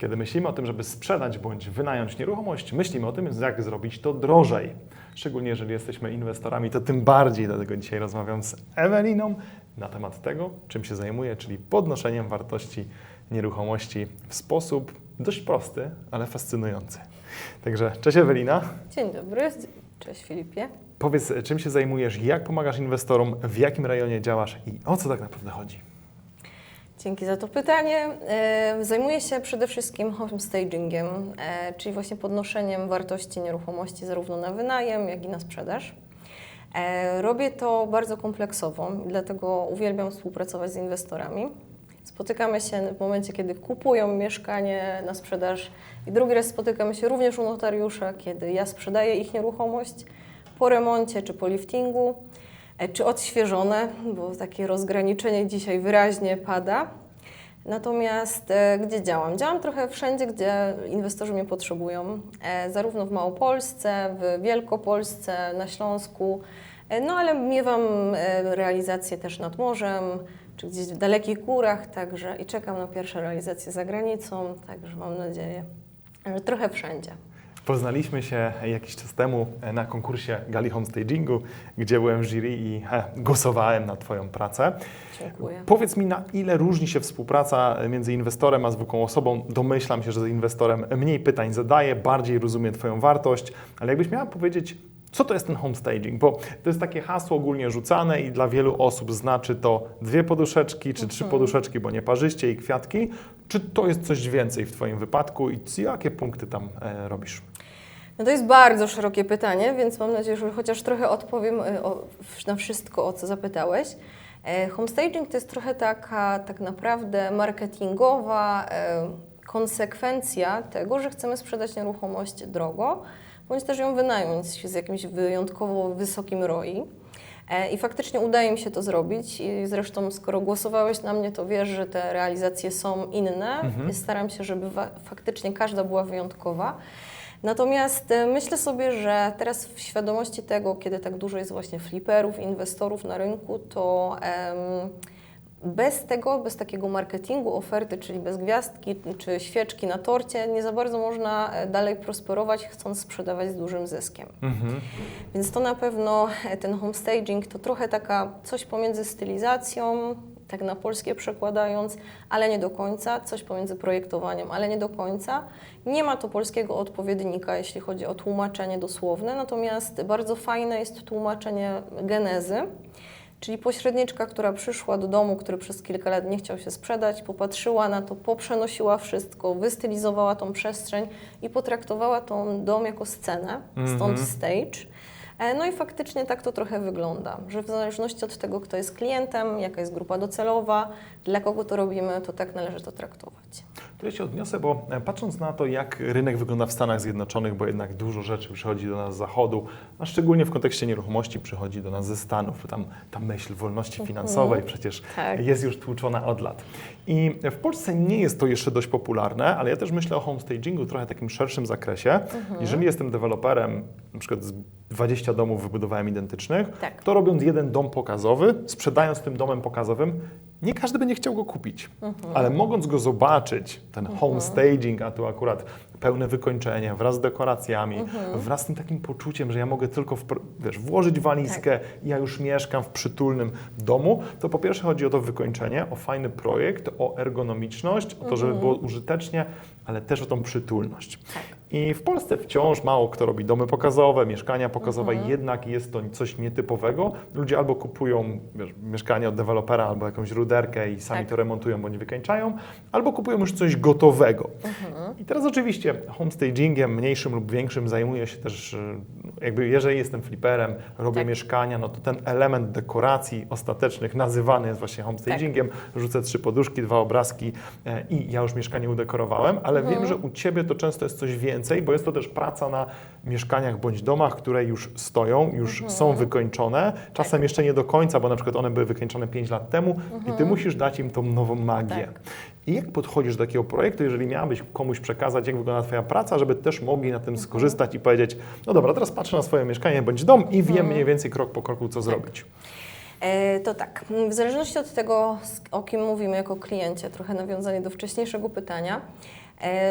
Kiedy myślimy o tym, żeby sprzedać bądź wynająć nieruchomość, myślimy o tym, jak zrobić to drożej. Szczególnie jeżeli jesteśmy inwestorami, to tym bardziej. Dlatego dzisiaj rozmawiam z Eweliną na temat tego, czym się zajmuje, czyli podnoszeniem wartości nieruchomości w sposób dość prosty, ale fascynujący. Także cześć Ewelina. Dzień dobry, cześć Filipie. Powiedz, czym się zajmujesz, jak pomagasz inwestorom, w jakim rejonie działasz i o co tak naprawdę chodzi? Dzięki za to pytanie. E, Zajmuję się przede wszystkim homestagingiem, e, czyli właśnie podnoszeniem wartości nieruchomości zarówno na wynajem, jak i na sprzedaż. E, Robię to bardzo kompleksowo, dlatego uwielbiam współpracować z inwestorami. Spotykamy się w momencie, kiedy kupują mieszkanie na sprzedaż i drugi raz spotykamy się również u notariusza, kiedy ja sprzedaję ich nieruchomość po remoncie czy po liftingu, czy odświeżone, bo takie rozgraniczenie dzisiaj wyraźnie pada. Natomiast e, gdzie działam? Działam trochę wszędzie, gdzie inwestorzy mnie potrzebują, e, zarówno w Małopolsce, w Wielkopolsce, na Śląsku, e, no ale miewam e, realizacje też nad morzem, czy gdzieś w dalekich górach, także i czekam na pierwsze realizacje za granicą, także mam nadzieję, że trochę wszędzie. Poznaliśmy się jakiś czas temu na konkursie Gali Homestagingu, gdzie byłem w jury i e, głosowałem na Twoją pracę. Dziękuję. Powiedz mi, na ile różni się współpraca między inwestorem a zwykłą osobą? Domyślam się, że z inwestorem mniej pytań zadaje, bardziej rozumie Twoją wartość, ale jakbyś miała powiedzieć, co to jest ten homestaging? Bo to jest takie hasło ogólnie rzucane i dla wielu osób znaczy to dwie poduszeczki, czy trzy poduszeczki, bo nie parzyście i kwiatki. Czy to jest coś więcej w Twoim wypadku i jakie punkty tam e, robisz? No to jest bardzo szerokie pytanie, więc mam nadzieję, że chociaż trochę odpowiem y, o, na wszystko, o co zapytałeś. E, Homestaging to jest trochę taka tak naprawdę marketingowa e, konsekwencja tego, że chcemy sprzedać nieruchomość drogo, bądź też ją wynająć z jakimś wyjątkowo wysokim ROI. E, I faktycznie udaje mi się to zrobić. I zresztą, skoro głosowałeś na mnie, to wiesz, że te realizacje są inne. Staram się, żeby faktycznie każda była wyjątkowa. Natomiast e, myślę sobie, że teraz w świadomości tego, kiedy tak dużo jest właśnie fliperów, inwestorów na rynku, to bez tego, bez takiego marketingu oferty, czyli bez gwiazdki czy świeczki na torcie, nie za bardzo można e, dalej prosperować, chcąc sprzedawać z dużym zyskiem. Mhm. Więc to na pewno e, ten homestaging to trochę taka coś pomiędzy stylizacją, tak na polskie przekładając, ale nie do końca, coś pomiędzy projektowaniem, ale nie do końca. Nie ma to polskiego odpowiednika, jeśli chodzi o tłumaczenie dosłowne, natomiast bardzo fajne jest tłumaczenie genezy. Czyli pośredniczka, która przyszła do domu, który przez kilka lat nie chciał się sprzedać, popatrzyła na to, poprzenosiła wszystko, wystylizowała tą przestrzeń i potraktowała tą dom jako scenę, stąd stage. E, No i faktycznie tak to trochę wygląda, że w zależności od tego, kto jest klientem, jaka jest grupa docelowa, dla kogo to robimy, to tak należy to traktować. Tu się odniosę, bo e, patrząc na to, jak rynek wygląda w Stanach Zjednoczonych, bo jednak dużo rzeczy przychodzi do nas z zachodu, a szczególnie w kontekście nieruchomości przychodzi do nas ze Stanów, tam ta myśl wolności finansowej przecież Tak. jest już tłuczona od lat. I w Polsce nie jest to jeszcze dość popularne, ale ja też myślę o homestagingu w trochę takim szerszym zakresie. Jeżeli jestem deweloperem, na przykład z 20 domów wybudowałem identycznych, Tak. to robiąc jeden dom pokazowy, sprzedając tym domem pokazowym, nie każdy będzie chciał go kupić. Ale mogąc go zobaczyć, ten home staging, a tu akurat pełne wykończenie wraz z dekoracjami, wraz z tym takim poczuciem, że ja mogę tylko wiesz, włożyć walizkę i ja już mieszkam w przytulnym domu, to po pierwsze chodzi o to wykończenie, o fajny projekt, o ergonomiczność, o to, żeby było użytecznie, ale też o tą przytulność. I w Polsce wciąż mało kto robi domy pokazowe, mieszkania pokazowe, jednak jest to coś nietypowego. Ludzie albo kupują wiesz, mieszkanie od dewelopera, albo jakąś ruderkę i sami Tak. to remontują bądź wykańczają, albo kupują już coś gotowego. I teraz oczywiście homestagingiem mniejszym lub większym zajmuję się też, y, jakby jeżeli jestem fliperem, robię Tak. mieszkania, no to ten element dekoracji ostatecznych nazywany jest właśnie homestagingiem. Rzucę trzy poduszki, dwa obrazki e, i ja już mieszkanie udekorowałem, ale wiem, że u Ciebie to często jest coś więcej, bo jest to też praca na mieszkaniach bądź domach, które już stoją, już są wykończone, czasem jeszcze nie do końca, bo na przykład one były wykończone 5 lat temu i Ty musisz dać im tą nową magię. Tak. I jak podchodzisz do takiego projektu, jeżeli miałabyś komuś przekazać, jak wygląda Twoja praca, żeby też mogli na tym skorzystać i powiedzieć, no dobra, teraz patrzę na swoje mieszkanie bądź dom i wiem mniej więcej krok po kroku, co zrobić. E, To tak, w zależności od tego, o kim mówimy jako kliencie, trochę nawiązanie do wcześniejszego pytania,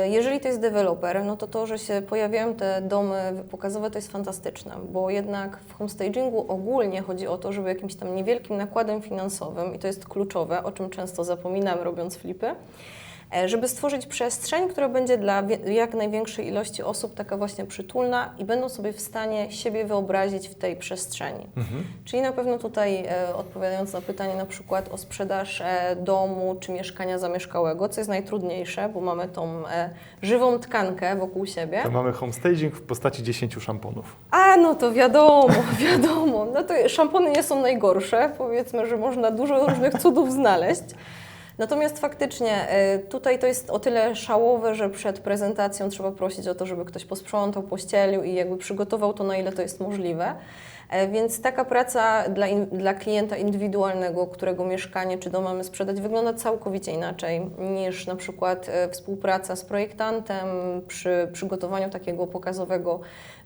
Jeżeli to jest deweloper, no to to, że się pojawiają te domy pokazowe, to jest fantastyczne, bo jednak w homestagingu ogólnie chodzi o to, żeby jakimś tam niewielkim nakładem finansowym, i to jest kluczowe, o czym często zapominamy robiąc flipy, e, żeby stworzyć przestrzeń, która będzie dla jak największej ilości osób taka właśnie przytulna i będą sobie w stanie siebie wyobrazić w tej przestrzeni. Czyli na pewno tutaj e, odpowiadając na pytanie na przykład o sprzedaż e, domu czy mieszkania zamieszkałego, co jest najtrudniejsze, bo mamy tą e, żywą tkankę wokół siebie. To mamy homestaging w postaci 10 szamponów. A, no to wiadomo, wiadomo. No to szampony nie są najgorsze. Powiedzmy, że można dużo różnych cudów znaleźć. Natomiast faktycznie y, tutaj to jest o tyle szałowe, że przed prezentacją trzeba prosić o to, żeby ktoś posprzątał, pościelił i jakby przygotował to, na ile to jest możliwe. E, Więc taka praca dla, in, dla klienta indywidualnego, którego mieszkanie czy dom mamy sprzedać, wygląda całkowicie inaczej niż na przykład e, współpraca z projektantem przy przygotowaniu takiego pokazowego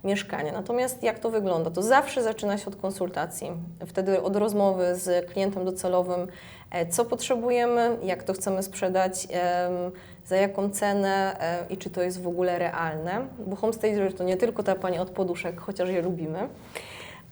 mieszkania. Natomiast jak to wygląda? To zawsze zaczyna się od konsultacji, wtedy od rozmowy z klientem docelowym, e, co potrzebujemy, jak to chcemy sprzedać, za jaką cenę i czy to jest w ogóle realne, bo homestager to nie tylko ta pani od poduszek, chociaż je lubimy,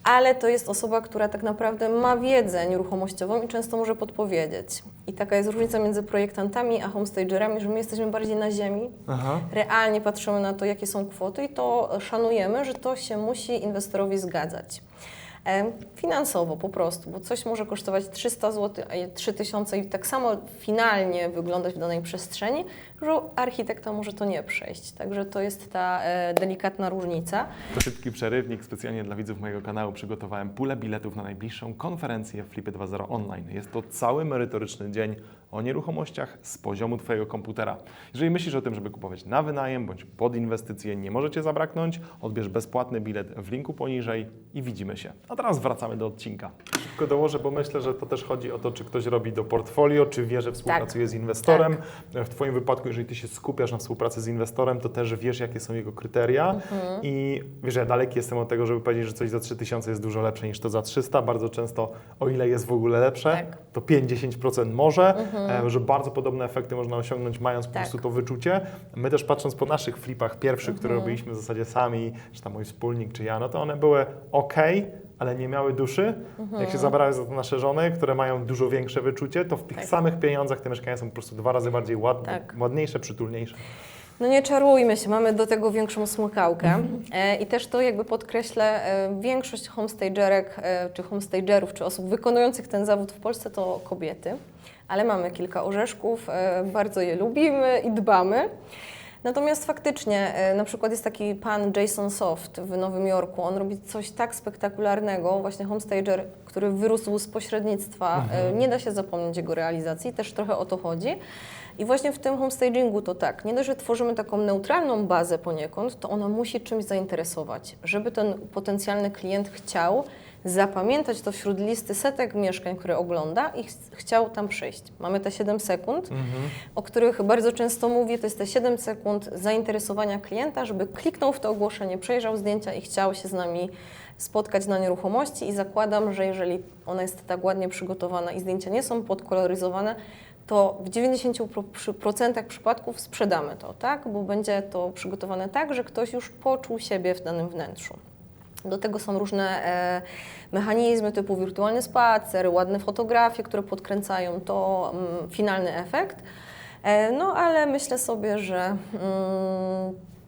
ale to jest osoba, która tak naprawdę ma wiedzę nieruchomościową i często może podpowiedzieć. I taka jest różnica między projektantami a homestagerami, że my jesteśmy bardziej na ziemi, Aha. realnie patrzymy na to, jakie są kwoty i to szanujemy, że to się musi inwestorowi zgadzać. E, Finansowo po prostu, bo coś może kosztować 300 zł, a 3000 i tak samo finalnie wyglądać w danej przestrzeni, że architekta może to nie przejść. Także to jest ta e, delikatna różnica. To szybki przerywnik. Specjalnie dla widzów mojego kanału przygotowałem pulę biletów na najbliższą konferencję Flipy 2.0 online. Jest to cały merytoryczny dzień o nieruchomościach z poziomu Twojego komputera. Jeżeli myślisz o tym, żeby kupować na wynajem bądź pod inwestycje, nie możecie zabraknąć, odbierz bezpłatny bilet w linku poniżej i widzimy się. A teraz wracamy do odcinka. Szybko dołożę, bo myślę, że to też chodzi o to, czy ktoś robi do portfolio, czy wie, że współpracuje z inwestorem. W Twoim wypadku, jeżeli Ty się skupiasz na współpracy z inwestorem, to też wiesz, jakie są jego kryteria Mhm. i wiesz, ja daleki jestem od tego, żeby powiedzieć, że coś za 3000 jest dużo lepsze niż to za 300. Bardzo często, o ile jest w ogóle lepsze, Tak. Mhm. to 5-10% może, e, że bardzo podobne efekty można osiągnąć, mając po Tak. prostu to wyczucie. My też patrząc po naszych flipach pierwszych, które Mhm. robiliśmy w zasadzie sami, czy tam mój wspólnik, czy ja, no to one były ok, ale nie miały duszy. Mhm. Jak się zabrały za to nasze żony, które mają dużo większe wyczucie, to w tych Tak. samych pieniądzach te mieszkania są po prostu dwa razy bardziej ładne, Tak. ładniejsze, przytulniejsze. No nie czarujmy się, mamy do tego większą smykałkę e, i też to jakby podkreślę, e, większość homestagerek, czy homestagerów, czy osób wykonujących ten zawód w Polsce to kobiety, ale mamy kilka orzeszków, e, bardzo je lubimy i dbamy. Natomiast faktycznie, e, na przykład jest taki pan Jason Soft w Nowym Jorku, on robi coś tak spektakularnego, właśnie homestager, który wyrósł z pośrednictwa, e, nie da się zapomnieć jego realizacji, też trochę o to chodzi. I właśnie w tym homestagingu to tak, nie dość, że tworzymy taką neutralną bazę poniekąd, to ona musi czymś zainteresować, żeby ten potencjalny klient chciał zapamiętać to wśród listy setek mieszkań, które ogląda i ch- chciał tam przyjść. Mamy te 7 sekund, o których bardzo często mówię, to jest te 7 sekund zainteresowania klienta, żeby kliknął w to ogłoszenie, przejrzał zdjęcia i chciał się z nami spotkać na nieruchomości i zakładam, że jeżeli ona jest tak ładnie przygotowana i zdjęcia nie są podkoloryzowane, to w 90% przypadków sprzedamy to, tak? Bo będzie to przygotowane tak, że ktoś już poczuł siebie w danym wnętrzu. Do tego są różne e, mechanizmy typu wirtualny spacer, ładne fotografie, które podkręcają to mm, finalny efekt. E, no ale myślę sobie, że mm,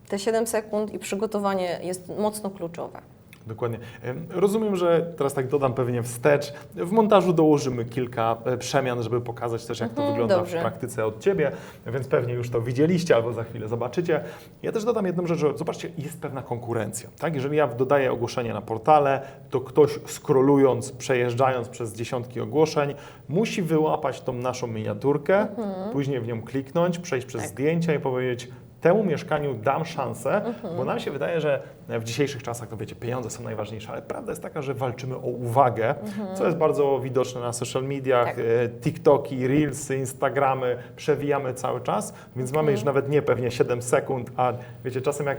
te 7 sekund i przygotowanie jest mocno kluczowe. Dokładnie. Em, Rozumiem, że teraz tak dodam pewnie wstecz. W montażu dołożymy kilka e, przemian, żeby pokazać też, jak to Mhm, wygląda dobrze. w praktyce od Ciebie, więc pewnie już to widzieliście albo za chwilę zobaczycie. Ja też dodam jedną rzecz, że zobaczcie, jest pewna konkurencja. Tak? Jeżeli ja dodaję ogłoszenie na portale, to ktoś scrollując, przejeżdżając przez dziesiątki ogłoszeń, musi wyłapać tą naszą miniaturkę, później w nią kliknąć, przejść przez Mhm. Tak. zdjęcia i powiedzieć, temu mieszkaniu dam szansę, Mhm. bo nam się wydaje, że w dzisiejszych czasach, to wiecie, pieniądze są najważniejsze, ale prawda jest taka, że walczymy o uwagę, co jest bardzo widoczne na social mediach, Mhm. Tak. e, TikToki, Reelsy, Instagramy, przewijamy cały czas, więc mamy już nawet nie pewnie 7 sekund, a wiecie, czasem jak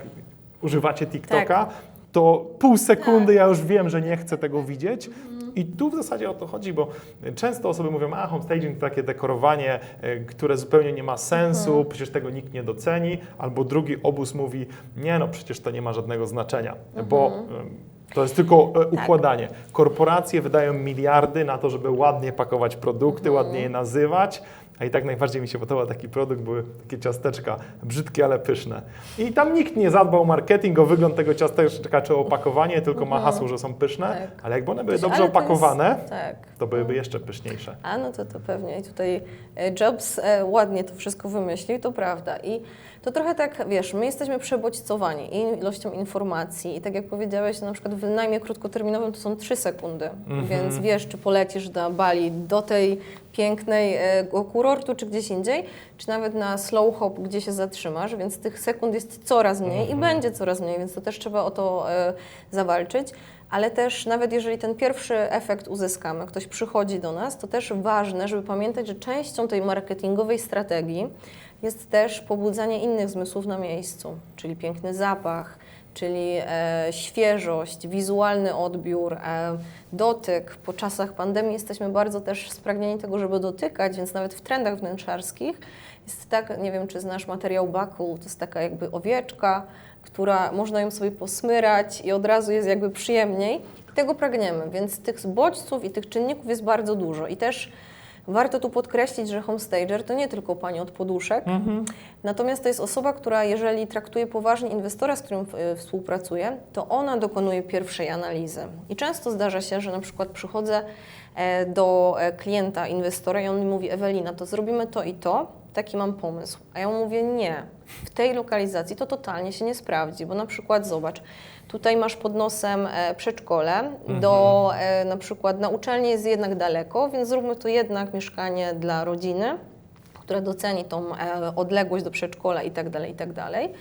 używacie TikToka, Tak. to pół sekundy ja już wiem, że nie chcę tego widzieć I tu w zasadzie o to chodzi, bo często osoby mówią, a homestaging to takie dekorowanie, e, które zupełnie nie ma sensu, przecież tego nikt nie doceni, albo drugi obóz mówi, nie no, przecież to nie ma żadnego znaczenia, bo em, to jest tylko e, układanie. Korporacje wydają miliardy na to, żeby ładnie pakować produkty, ładnie je nazywać, a i tak najbardziej mi się podoba taki produkt, były takie ciasteczka, brzydkie, ale pyszne. I tam nikt nie zadbał o marketing, o wygląd tego ciasteczka czy o opakowanie, tylko ma hasło, że są pyszne, Tak. ale jakby one były dobrze ale to jest- opakowane, Tak. to byłyby jeszcze pyszniejsze. A no to to pewnie. I tutaj Jobs e, ładnie to wszystko wymyślił, to prawda. I to trochę tak, wiesz, my jesteśmy przebodźcowani i ilością informacji. I tak jak powiedziałeś, na przykład w wynajmie krótkoterminowym to są 3 sekundy. Mhm. Więc wiesz, czy polecisz na Bali do tej pięknej e, kurortu, czy gdzieś indziej, czy nawet na slow hop, gdzie się zatrzymasz, więc tych sekund jest coraz mniej Mhm. i będzie coraz mniej, więc to też trzeba o to e, zawalczyć. Ale też nawet jeżeli ten pierwszy efekt uzyskamy, ktoś przychodzi do nas, to też ważne, żeby pamiętać, że częścią tej marketingowej strategii jest też pobudzanie innych zmysłów na miejscu, czyli piękny zapach, czyli e, świeżość, wizualny odbiór, e, dotyk. Po czasach pandemii jesteśmy bardzo też spragnieni tego, żeby dotykać, więc nawet w trendach wnętrzarskich jest tak, nie wiem czy znasz materiał buckle, to jest taka jakby owieczka, która można ją sobie posmyrać i od razu jest jakby przyjemniej. Tego pragniemy, więc tych bodźców i tych czynników jest bardzo dużo. I też warto tu podkreślić, że homestager to nie tylko pani od poduszek, natomiast to jest osoba, która jeżeli traktuje poważnie inwestora, z którym y, współpracuje, to ona dokonuje pierwszej analizy. I często zdarza się, że na przykład przychodzę e, do e, klienta, inwestora i on mi mówi, Ewelina, to zrobimy to i to, taki mam pomysł. A ja mu mówię, nie, w tej lokalizacji to totalnie się nie sprawdzi, bo na przykład zobacz, tutaj masz pod nosem e, przedszkole, do e, na przykład na uczelni jest jednak daleko, więc zróbmy to jednak mieszkanie dla rodziny, która doceni tą e, odległość do przedszkola i tak dalej, i tak dalej.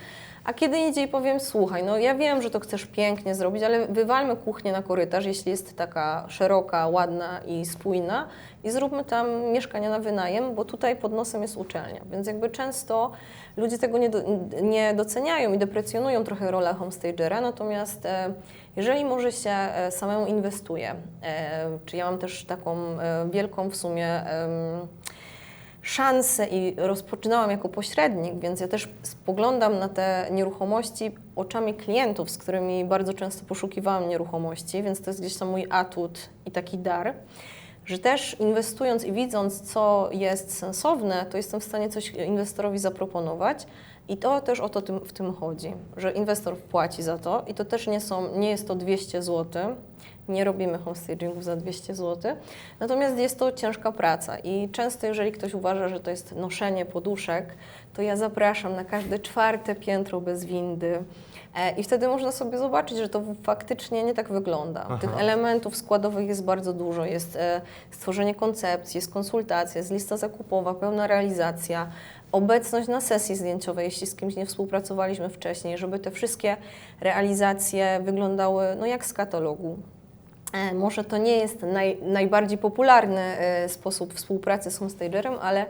A kiedy indziej powiem, słuchaj, no ja wiem, że to chcesz pięknie zrobić, ale wywalmy kuchnię na korytarz, jeśli jest taka szeroka, ładna i spójna i zróbmy tam mieszkania na wynajem, bo tutaj pod nosem jest uczelnia. Więc jakby często ludzie tego nie, do, nie doceniają i deprecjonują trochę rolę homestagera, natomiast e, jeżeli może się e, samemu inwestuje, e, czy ja mam też taką e, wielką w sumie em, szansę i rozpoczynałam jako pośrednik, więc ja też spoglądam na te nieruchomości oczami klientów, z którymi bardzo często poszukiwałam nieruchomości, więc to jest gdzieś tam mój atut i taki dar, że też inwestując i widząc, co jest sensowne, to jestem w stanie coś inwestorowi zaproponować. I to też o to tym, w tym chodzi, że inwestor płaci za to i to też nie, są, nie jest to 200 zł, nie robimy homestagingów za 200 zł, natomiast jest to ciężka praca i często jeżeli ktoś uważa, że to jest noszenie poduszek, to ja zapraszam na każde czwarte piętro bez windy e, i wtedy można sobie zobaczyć, że to faktycznie nie tak wygląda. Aha. Tych elementów składowych jest bardzo dużo, jest e, stworzenie koncepcji, jest konsultacja, jest lista zakupowa, pełna realizacja, obecność na sesji zdjęciowej, jeśli z kimś nie współpracowaliśmy wcześniej, żeby te wszystkie realizacje wyglądały no, jak z katalogu. E, Może to nie jest naj, najbardziej popularny e, sposób współpracy z homestagerem, ale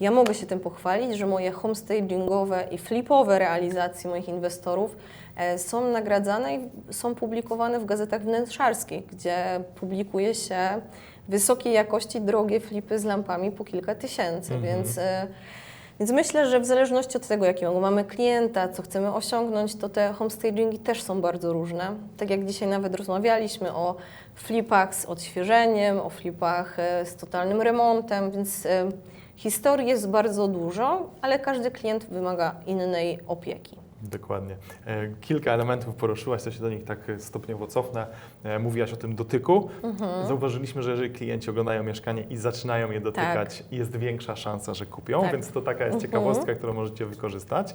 ja mogę się tym pochwalić, że moje homestagingowe i flipowe realizacje moich inwestorów e, są nagradzane i są publikowane w gazetach wnętrzarskich, gdzie publikuje się wysokiej jakości drogie flipy z lampami po kilka tysięcy, Mhm. więc... więc myślę, że w zależności od tego, jakiego mamy klienta, co chcemy osiągnąć, to te homestagingi też są bardzo różne. Tak jak dzisiaj nawet rozmawialiśmy o flipach z odświeżeniem, o flipach e, z totalnym remontem, więc e, historii jest bardzo dużo, ale każdy klient wymaga innej opieki. Dokładnie. E, Kilka elementów poruszyłaś, to się do nich tak stopniowo cofnę. E, Mówiłaś o tym dotyku. Mhm. Zauważyliśmy, że jeżeli klienci oglądają mieszkanie i zaczynają je dotykać, jest większa szansa, że kupią, Tak. więc to taka jest Mhm. ciekawostka, którą możecie wykorzystać.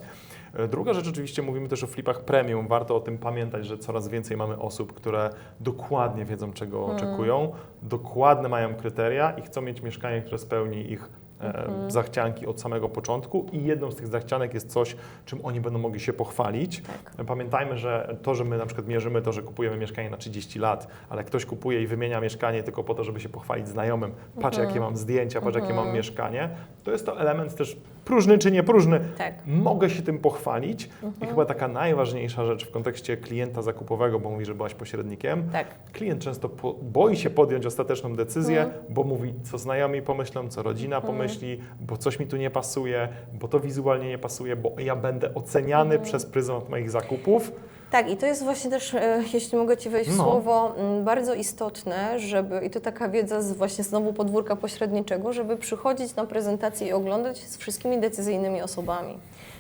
E, Druga rzecz, oczywiście mówimy też o flipach premium. Warto o tym pamiętać, że coraz więcej mamy osób, które dokładnie wiedzą, czego Mhm. oczekują, dokładne mają kryteria i chcą mieć mieszkanie, które spełni ich Mhm. zachcianki od samego początku i jedną z tych zachcianek jest coś, czym oni będą mogli się pochwalić. Tak. Pamiętajmy, że to, że my na przykład mierzymy to, że kupujemy mieszkanie na 30 lat, ale ktoś kupuje i wymienia mieszkanie tylko po to, żeby się pochwalić znajomym, patrz Mhm. jakie mam zdjęcia, patrz jakie mam Mhm. mieszkanie, to jest to element też próżny czy niepróżny, Tak. mogę się tym pochwalić. Mhm. I chyba taka najważniejsza rzecz w kontekście klienta zakupowego, bo mówi, że byłaś pośrednikiem. Tak. Klient często po, boi się podjąć ostateczną decyzję, Mhm. bo mówi, co znajomi pomyślą, co rodzina pomyśli, bo coś mi tu nie pasuje, bo to wizualnie nie pasuje, bo ja będę oceniany Mhm. przez pryzmat moich zakupów. Tak, i to jest właśnie też, e, jeśli mogę Ci wejść w No. słowo, bardzo istotne, żeby, i to taka wiedza z właśnie znowu podwórka pośredniczego, żeby przychodzić na prezentację i oglądać z wszystkimi decyzyjnymi osobami.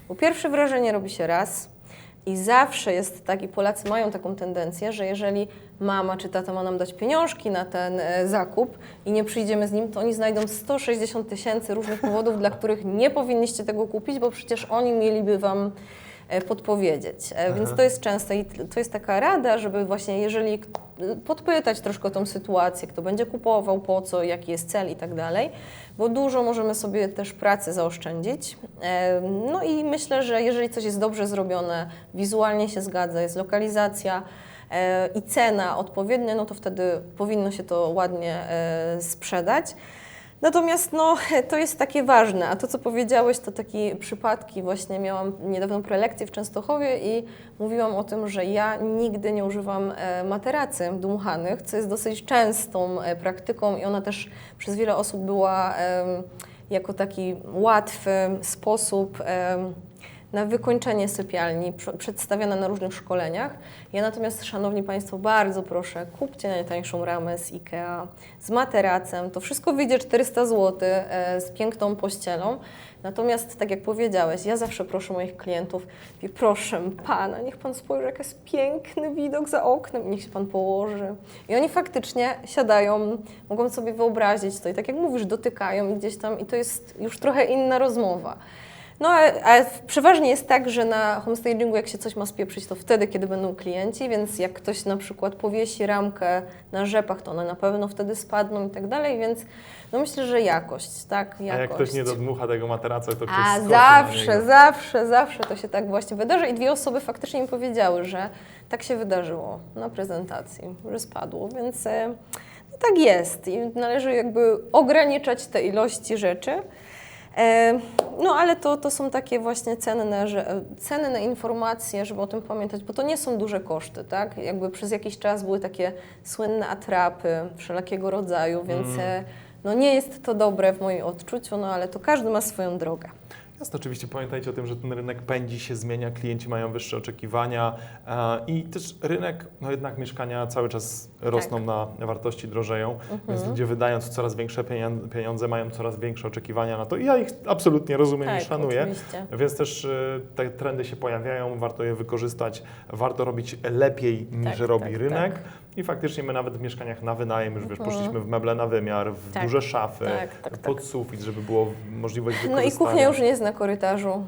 Bo pierwsze wrażenie robi się raz i zawsze jest tak, i Polacy mają taką tendencję, że jeżeli mama czy tata ma nam dać pieniążki na ten e, zakup i nie przyjdziemy z nim, to oni znajdą 160 tysięcy różnych powodów, dla których nie powinniście tego kupić, bo przecież oni mieliby Wam podpowiedzieć. E, Więc to jest częste i to jest taka rada, żeby właśnie jeżeli podpytać troszkę tą sytuację, kto będzie kupował, po co, jaki jest cel i tak dalej, bo dużo możemy sobie też pracy zaoszczędzić. E, No i myślę, że jeżeli coś jest dobrze zrobione, wizualnie się zgadza, jest lokalizacja, e, i cena odpowiednia, no to wtedy powinno się to ładnie e, sprzedać. Natomiast no, to jest takie ważne, a to co powiedziałeś to takie przypadki, właśnie miałam niedawno prelekcję w Częstochowie i mówiłam o tym, że ja nigdy nie używam e, materacy dmuchanych, co jest dosyć częstą e, praktyką i ona też przez wiele osób była jako taki łatwy sposób na wykończenie sypialni, pr- przedstawiana na różnych szkoleniach. Ja natomiast, Szanowni Państwo, bardzo proszę, kupcie najtańszą ramę z IKEA, z materacem, to wszystko wyjdzie 400 zł e, z piękną pościelą. Natomiast, tak jak powiedziałeś, ja zawsze proszę moich klientów, mówię, proszę Pana, niech Pan spojrzy, jak jest piękny widok za oknem, niech się Pan położy. I oni faktycznie siadają, mogą sobie wyobrazić to i tak jak mówisz, dotykają gdzieś tam i to jest już trochę inna rozmowa. No, a, a przeważnie jest tak, że na homestagingu jak się coś ma spieprzyć, to wtedy, kiedy będą klienci, więc jak ktoś na przykład powiesi ramkę na rzepach, to one na pewno wtedy spadną i tak dalej, więc no myślę, że jakość, tak, jakość. A jak ktoś nie dodmucha tego materaca, to ktoś A zawsze, zawsze, zawsze to się tak właśnie wydarzy i dwie osoby faktycznie mi powiedziały, że tak się wydarzyło na prezentacji, że spadło, więc e, no tak jest i należy jakby ograniczać te ilości rzeczy. No ale to, to są takie właśnie cenne, że, cenne informacje, żeby o tym pamiętać, bo to nie są duże koszty, tak? Jakby przez jakiś czas były takie słynne atrapy wszelakiego rodzaju, więc e, no nie jest to dobre w moim odczuciu, no ale to każdy ma swoją drogę. Jasne, oczywiście pamiętajcie o tym, że ten rynek pędzi się, zmienia, klienci mają wyższe oczekiwania e, i też rynek, no jednak mieszkania cały czas rosną Tak. na wartości, drożeją, Mhm. więc ludzie wydając coraz większe pieniądze, mają coraz większe oczekiwania na to i ja ich absolutnie rozumiem Tak, i szanuję. oczywiście. Więc też e, te trendy się pojawiają, warto je wykorzystać, warto robić lepiej niż Tak, robi tak, rynek. Tak. I faktycznie my nawet w mieszkaniach na wynajem już wiesz, poszliśmy w meble na wymiar, w Tak. duże szafy, Tak, tak, pod sufit, żeby było możliwość No wykorzystania. i kuchnia już nie jest na korytarzu.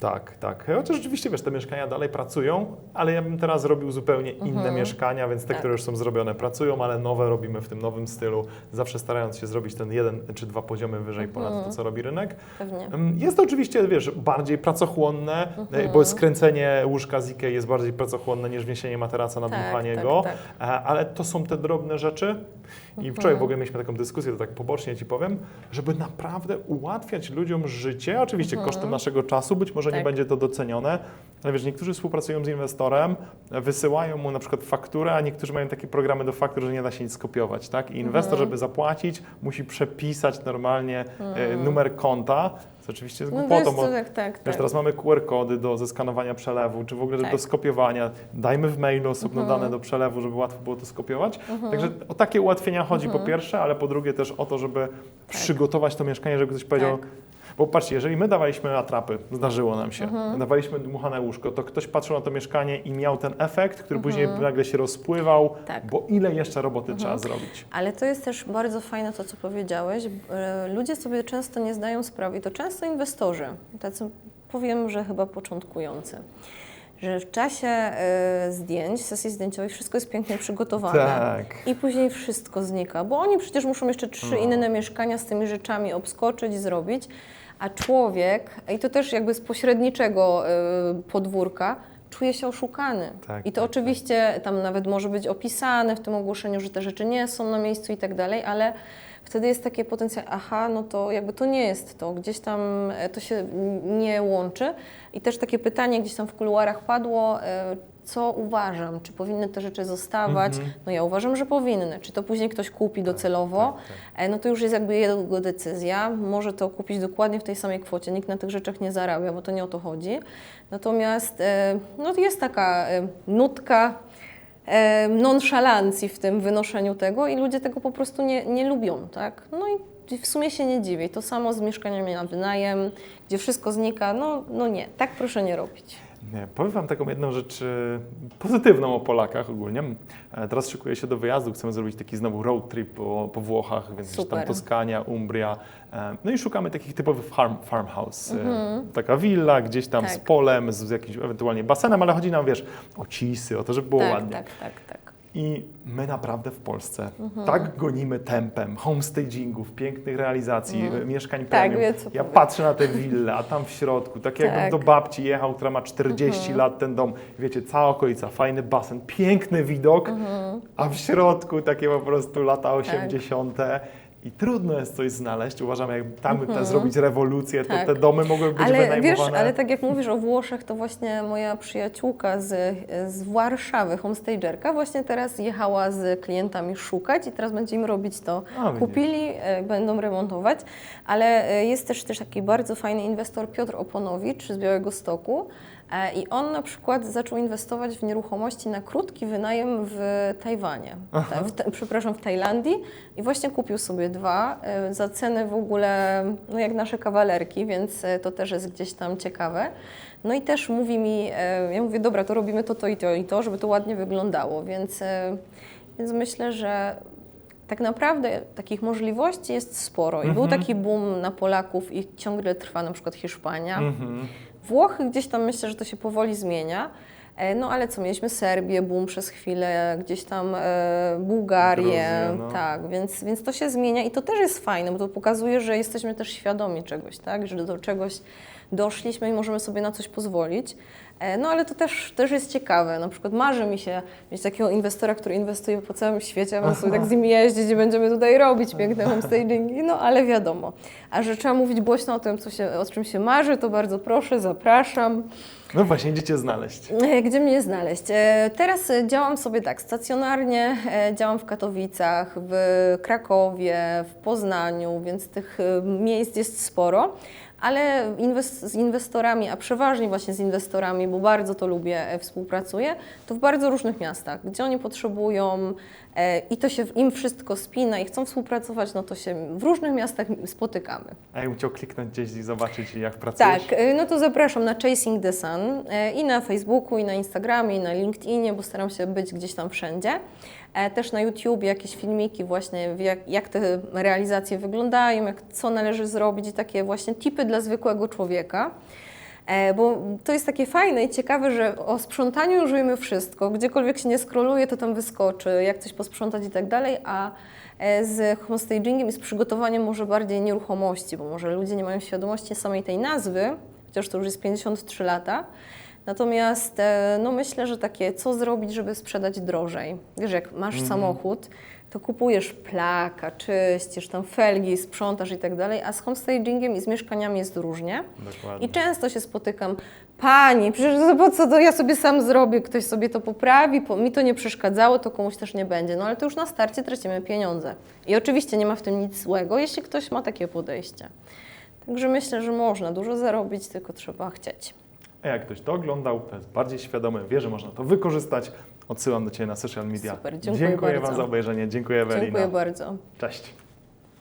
Tak, tak. Chociaż rzeczywiście, wiesz, te mieszkania dalej pracują, ale ja bym teraz robił zupełnie inne mieszkania, więc te, Tak. które już są zrobione, pracują, ale nowe robimy w tym nowym stylu, zawsze starając się zrobić ten jeden czy dwa poziomy wyżej ponad to, co robi rynek. Pewnie. Jest to oczywiście, wiesz, bardziej pracochłonne, Mhm. e, bo skręcenie łóżka z Ikei jest bardziej pracochłonne niż wniesienie materaca na Tak, dmuchanie tak, go, tak. E, ale to są te drobne rzeczy. I Mhm. wczoraj w ogóle mieliśmy taką dyskusję, to tak pobocznie Ci powiem, żeby naprawdę ułatwiać ludziom życie, oczywiście kosztem naszego czasu, być może nie Tak. będzie to docenione, ale wiesz, niektórzy współpracują z inwestorem, wysyłają mu na przykład fakturę, a niektórzy mają takie programy do faktur, że nie da się nic skopiować, tak? I inwestor, Mhm. żeby zapłacić, musi przepisać normalnie e, numer konta, co oczywiście jest Mhm. No głupotą, wiesz, bo tak, tak, Wiesz, tak. teraz mamy QR-kody do zeskanowania przelewu, czy w ogóle Tak. do skopiowania. Dajmy w mailu osobno Mhm. dane do przelewu, żeby łatwo było to skopiować. Także o takie ułatwienia chodzi Mhm. po pierwsze, ale po drugie też o to, żeby przygotować to mieszkanie, żeby ktoś powiedział. Tak. Bo patrzcie, jeżeli my dawaliśmy atrapy, zdarzyło nam się, Mhm. dawaliśmy dmuchane łóżko, to ktoś patrzył na to mieszkanie i miał ten efekt, który później nagle się rozpływał, Mhm. Tak. bo ile jeszcze roboty trzeba zrobić. Ale to jest też bardzo fajne to, co powiedziałeś. E, Ludzie sobie często nie zdają sprawy, i to często inwestorzy, tacy powiem, że chyba początkujący, że w czasie e, zdjęć, sesji zdjęciowej wszystko jest pięknie przygotowane. Tak. I później wszystko znika, bo oni przecież muszą jeszcze trzy No. inne mieszkania z tymi rzeczami obskoczyć, zrobić, a człowiek, i to też jakby z pośredniczego y, podwórka, czuje się oszukany. Tak, I to tak, oczywiście tam nawet może być opisane w tym ogłoszeniu, że te rzeczy nie są na miejscu i tak dalej, ale wtedy jest takie potencjał, aha, no to jakby to nie jest to, gdzieś tam e, to się nie łączy. I też takie pytanie gdzieś tam w kuluarach padło, e, co uważam, czy powinny te rzeczy zostawać? Mhm. No ja uważam, że powinny. Czy to później ktoś kupi docelowo? tak, tak. E, No to już jest jakby jego decyzja. Może to kupić dokładnie w tej samej kwocie. Nikt na tych rzeczach nie zarabia, bo to nie o to chodzi. Natomiast no jest taka nutka nonszalancji w tym wynoszeniu tego i ludzie tego po prostu nie, nie lubią, tak? No i w sumie się nie dziwię. To samo z mieszkaniami na wynajem, gdzie wszystko znika. No, no nie, tak proszę nie robić. Powiem Wam taką jedną rzecz e, pozytywną o Polakach ogólnie. E, Teraz szykuję się do wyjazdu, chcemy zrobić taki znowu road trip po, po Włochach, więc gdzieś tam Super. Toskania, Umbria. E, No i szukamy takich typowych farm, farmhouse. Mhm. Taka willa gdzieś tam z Tak. polem, z jakimś ewentualnie basenem, ale chodzi nam, wiesz, o cisy, o to, żeby było tak, ładnie. tak, tak, tak. I my naprawdę w Polsce Mhm. tak gonimy tempem homestagingów, pięknych realizacji, Mhm. mieszkań Tak, premium. ja powiesz. patrzę na te wille, a tam w środku, tak jakbym Tak. Mhm. do babci jechał, która ma 40 lat, ten dom, wiecie, cała okolica, fajny basen, piękny widok, Mhm. a w środku takie po prostu lata Tak. 80. I trudno jest coś znaleźć. Uważam, jak tam te zrobić rewolucję, to Mhm. Tak. te domy mogły być Ale wynajmowane. wiesz, ale tak jak mówisz o Włoszech, to właśnie moja przyjaciółka z, z Warszawy, homestagerka, właśnie teraz jechała z klientami szukać i teraz będzie im robić to. A. Kupili, e, będą remontować, ale e, jest też, też taki bardzo fajny inwestor Piotr Oponowicz z Białego Stoku i on na przykład zaczął inwestować w nieruchomości na krótki wynajem w Tajwanie, Ta- w, przepraszam, w Tajlandii i właśnie kupił sobie dwa e, za ceny w ogóle no jak nasze kawalerki, więc e, to też jest gdzieś tam ciekawe. No i też mówi mi, e, ja mówię, dobra, to robimy to, to i to i to, żeby to ładnie wyglądało, więc, e, więc myślę, że tak naprawdę takich możliwości jest sporo i był Mhm. taki boom na Polaków i ciągle trwa na przykład Hiszpania. Mhm. Włochy gdzieś tam myślę, że to się powoli zmienia. E, No ale co, mieliśmy Serbię, boom przez chwilę, gdzieś tam e, Bułgarię, Gruzję, no. tak, więc, więc to się zmienia i to też jest fajne, bo to pokazuje, że jesteśmy też świadomi czegoś, tak, że do czegoś doszliśmy i możemy sobie na coś pozwolić. E, No ale to też, też jest ciekawe, na przykład marzy mi się mieć takiego inwestora, który inwestuje po całym świecie, a mam sobie tak z nim jeździć i będziemy tutaj robić piękne homestagingi, no ale wiadomo. A że trzeba mówić głośno o tym, co się, o czym się marzy, to bardzo proszę, zapraszam. No właśnie, idziecie znaleźć. E, Gdzie mnie znaleźć? E, Teraz e, działam sobie tak stacjonarnie, działam w Katowicach, w Krakowie, w Poznaniu, więc tych miejsc jest sporo, ale z inwestorami, a przeważnie właśnie z inwestorami, bo bardzo to lubię, współpracuję, to w bardzo różnych miastach, gdzie oni potrzebują e, i to się im wszystko spina i chcą współpracować, no to się w różnych miastach spotykamy. A jakbym chciał kliknąć gdzieś i zobaczyć, jak pracujesz? Tak, no to zapraszam na Chasing the Sun y, i na Facebooku, i na Instagramie, i na LinkedInie, bo staram się być gdzieś tam wszędzie. E, Też na YouTube jakieś filmiki właśnie, jak, jak te realizacje wyglądają, jak, co należy zrobić i takie właśnie tipy dla zwykłego człowieka. E, Bo to jest takie fajne i ciekawe, że o sprzątaniu już wiemy wszystko. Gdziekolwiek się nie skroluje, to tam wyskoczy, jak coś posprzątać i tak dalej, a e, z homestagingiem i z przygotowaniem może bardziej nieruchomości, bo może ludzie nie mają świadomości samej tej nazwy, chociaż to już jest 53 lata. Natomiast e, no myślę, że takie, co zrobić, żeby sprzedać drożej. Wiesz, jak masz samochód, to kupujesz plaka, czyścisz tam felgi, sprzątasz i tak dalej, a z homestagingiem i z mieszkaniami jest różnie. Dokładnie. I często się spotykam, pani, przecież to po co to ja sobie sam zrobię, ktoś sobie to poprawi, po, mi to nie przeszkadzało, to komuś też nie będzie. No ale to już na starcie tracimy pieniądze. I oczywiście nie ma w tym nic złego, jeśli ktoś ma takie podejście. Także myślę, że można dużo zarobić, tylko trzeba chcieć. A jak ktoś to oglądał, to jest bardziej świadomy, wie, że można to wykorzystać, odsyłam do Ciebie na social media. Super, dziękuję Wam bardzo. za obejrzenie. Dziękuję Ewelina. Dziękuję bardzo. Cześć.